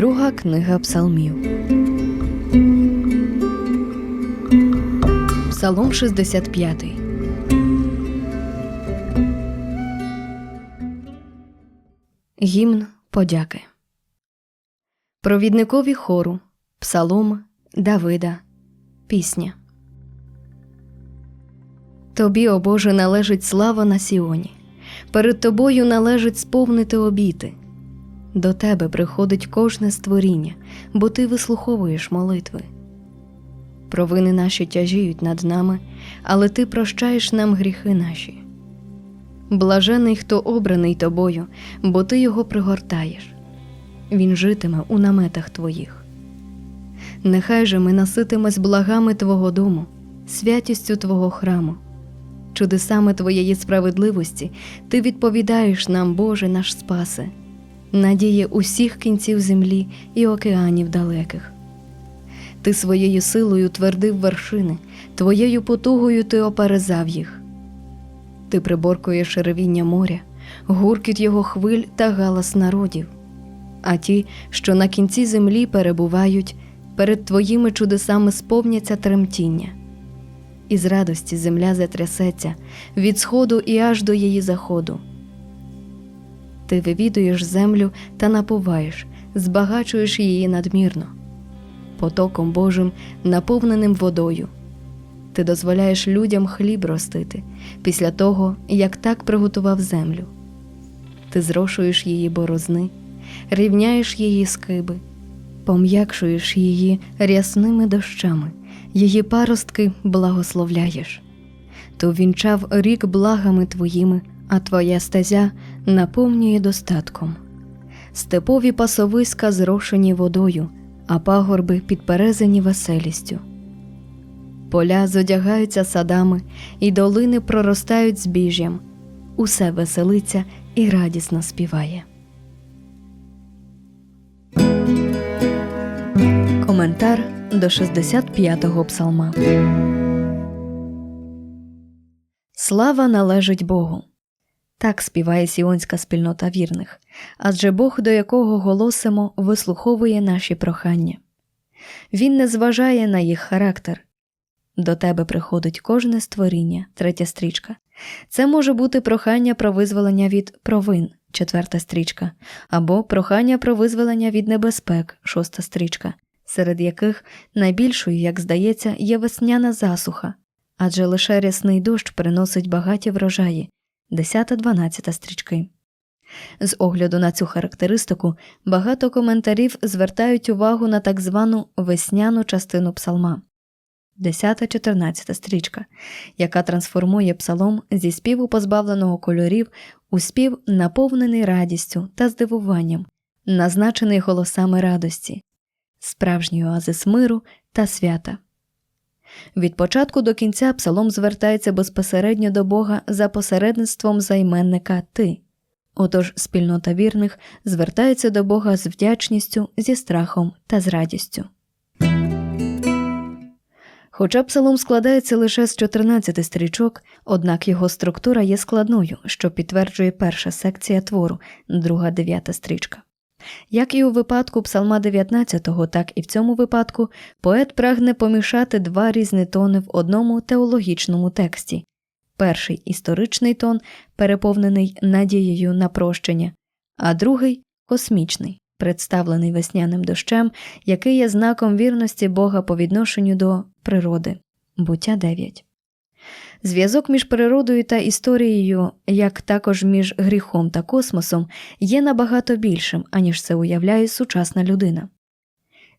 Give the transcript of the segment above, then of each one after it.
Друга книга Псалмів. Псалом 65. Гімн подяки. Провідникові хору. Псалом Давида. Пісня. Тобі, о Боже, належить слава на Сіоні. Перед тобою належить сповнити обіти. До тебе приходить кожне створіння, бо ти вислуховуєш молитви. Провини наші тяжіють над нами, але ти прощаєш нам гріхи наші. Блажений, хто обраний тобою, бо ти його пригортаєш. Він житиме у наметах твоїх. Нехай же ми наситимось благами Твого дому, святістю Твого храму. Чудесами Твоєї справедливості ти відповідаєш нам, Боже наш Спасе, надії усіх кінців землі і океанів далеких. Ти своєю силою твердив вершини, твоєю потугою ти оперезав їх. Ти приборкуєш ревіння моря, гуркіт його хвиль та галас народів. А ті, що на кінці землі перебувають, перед твоїми чудесами сповняться тремтіння. Із радості земля затрясеться від сходу і аж до її заходу. Ти вивідуєш землю та напуваєш, збагачуєш її надмірно, потоком Божим, наповненим водою. Ти дозволяєш людям хліб ростити після того, як так приготував землю. Ти зрошуєш її борозни, рівняєш її скиби, пом'якшуєш її рясними дощами, її паростки благословляєш. Ти вінчав рік благами твоїми, а твоя стезя наповнює достатком. Степові пасовиська зрошені водою, а пагорби підперезані веселістю. Поля зодягаються садами, і долини проростають збіжжям. Усе веселиться і радісно співає. Коментар до 65-го псалма. Слава належить Богу. Так співає сіонська спільнота вірних, адже Бог, до якого голосимо, вислуховує наші прохання. Він не зважає на їх характер. До тебе приходить кожне створіння, третя стрічка. Це може бути прохання про визволення від провин, четверта стрічка, або прохання про визволення від небезпек, шоста стрічка, серед яких найбільшою, як здається, є весняна засуха, адже лише рясний дощ приносить багаті врожаї, десята, дванадцята стрічки. З огляду на цю характеристику багато коментарів звертають увагу на так звану весняну частину псалма. 10-14 стрічка, яка трансформує псалом зі співу позбавленого кольорів у спів, наповнений радістю та здивуванням, назначений голосами радості, справжньої оазис миру та свята. Від початку до кінця псалом звертається безпосередньо до Бога за посередництвом займенника Ти. Отож спільнота вірних звертається до Бога з вдячністю, зі страхом та з радістю. Хоча псалом складається лише з 14 стрічок, однак його структура є складною, що підтверджує перша секція твору, друга дев'ята стрічка. Як і у випадку псалма 19, так і в цьому випадку поет прагне помішати два різні тони в одному теологічному тексті. Перший історичний тон, переповнений надією на прощення, а другий космічний, представлений весняним дощем, який є знаком вірності Бога по відношенню до природи. Буття 9. Зв'язок між природою та історією, як також між гріхом та космосом, є набагато більшим, аніж це уявляє сучасна людина.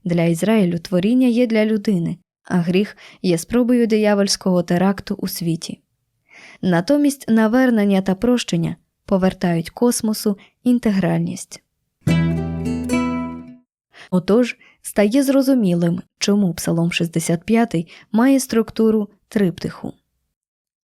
Для Ізраїлю творіння є для людини, а гріх є спробою диявольського теракту у світі. Натомість навернення та прощення повертають космосу інтегральність. Отож, стає зрозумілим, чому Псалом 65 має структуру триптиху.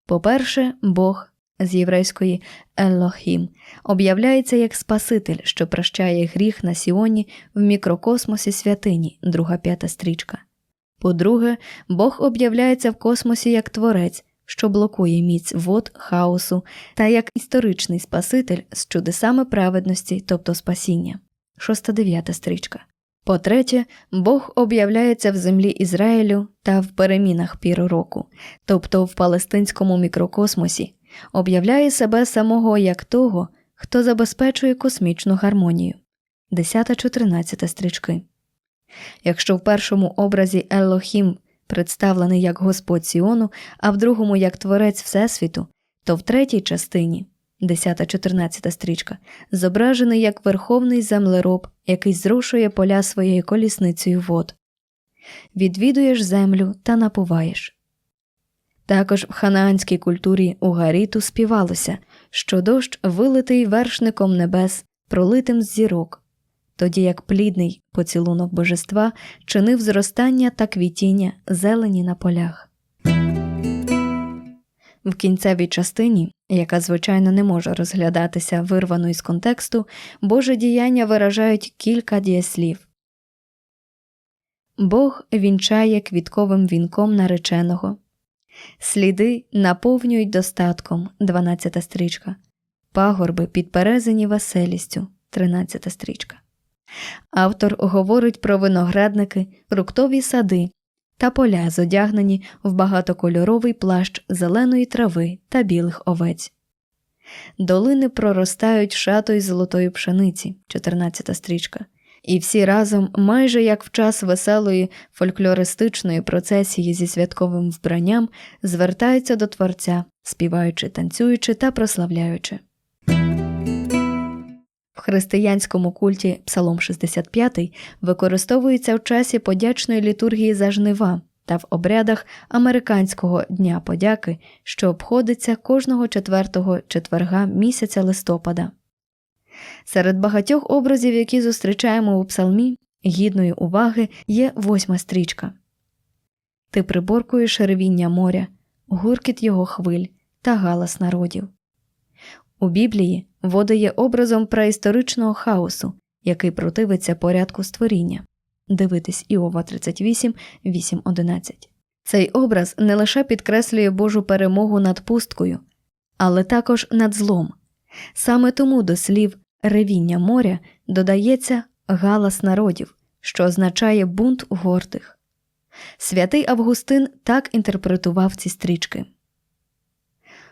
По-перше, Бог з єврейської Елохім об'являється як Спаситель, що прощає гріх на Сіоні в мікрокосмосі святині, друга п'ята стрічка. По-друге, Бог об'являється в космосі як Творець, що блокує міць вод, хаосу та як історичний Спаситель з чудесами праведності, тобто спасіння, шоста дев'ята стрічка. По-третє, Бог об'являється в землі Ізраїлю та в перемінах пір року, тобто в палестинському мікрокосмосі, об'являє себе самого як того, хто забезпечує космічну гармонію. 10-14 стрічки. Якщо в першому образі Елохім представлений як Господь Сіону, а в другому як Творець Всесвіту, то в третій частині 10-14 стрічка зображений як верховний землероб, який зрушує поля своєю колісницею вод. Відвідуєш землю та напуваєш. Також в ханаанській культурі у Гаріту співалося, що дощ вилитий вершником небес, пролитим з зірок, тоді як плідний поцілунок божества чинив зростання та квітіння зелені на полях. В кінцевій частині, яка звичайно не може розглядатися вирвано із контексту, Боже діяння виражають кілька дієслів. Бог вінчає квітковим вінком нареченого. Сліди наповнюють достатком 12 стрічка, пагорби підперезані веселістю 13 стрічка. Автор говорить про виноградники, фруктові сади та поля, зодягнені в багатокольоровий плащ зеленої трави та білих овець. Долини проростають шатою золотої пшениці 14 стрічка, і всі разом, майже як в час веселої фольклористичної процесії зі святковим вбранням, звертаються до Творця, співаючи, танцюючи та прославляючи. В християнському культі Псалом 65 використовується в часі подячної літургії за жнива та в обрядах американського Дня подяки, що обходиться кожного четвертого четверга місяця листопада. Серед багатьох образів, які зустрічаємо у псалмі, гідною уваги є восьма стрічка. Ти приборкуєш ревіння моря, гуркіт його хвиль та галас народів. У Біблії вода є образом праісторичного хаосу, який противиться порядку створіння. Дивитись Іова 38, 8, 11. Цей образ не лише підкреслює Божу перемогу над пусткою, але також над злом. Саме тому до слів ревіння моря додається галас народів, що означає бунт гордих. Святий Августин так інтерпретував ці стрічки.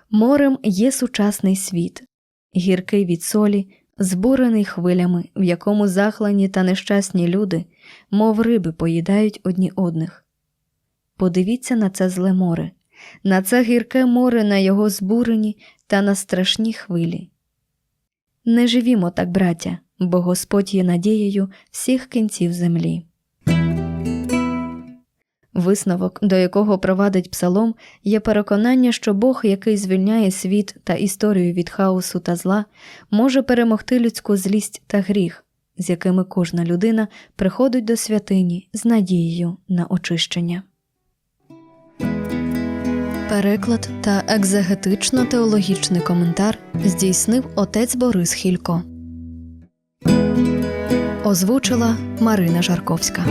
Морем є сучасний світ, гіркий від солі, збурений хвилями, в якому захлані та нещасні люди, мов риби, поїдають одні одних. Подивіться на це зле море, на це гірке море, на його збурені та на страшні хвилі. Не живімо так, браття, бо Господь є надією всіх кінців землі. Висновок, до якого провадить псалом, є переконання, що Бог, який звільняє світ та історію від хаосу та зла, може перемогти людську злість та гріх, з якими кожна людина приходить до святині з надією на очищення. Переклад та екзегетично-теологічний коментар здійснив отець Борис Хілько. Озвучила Марина Жарковська.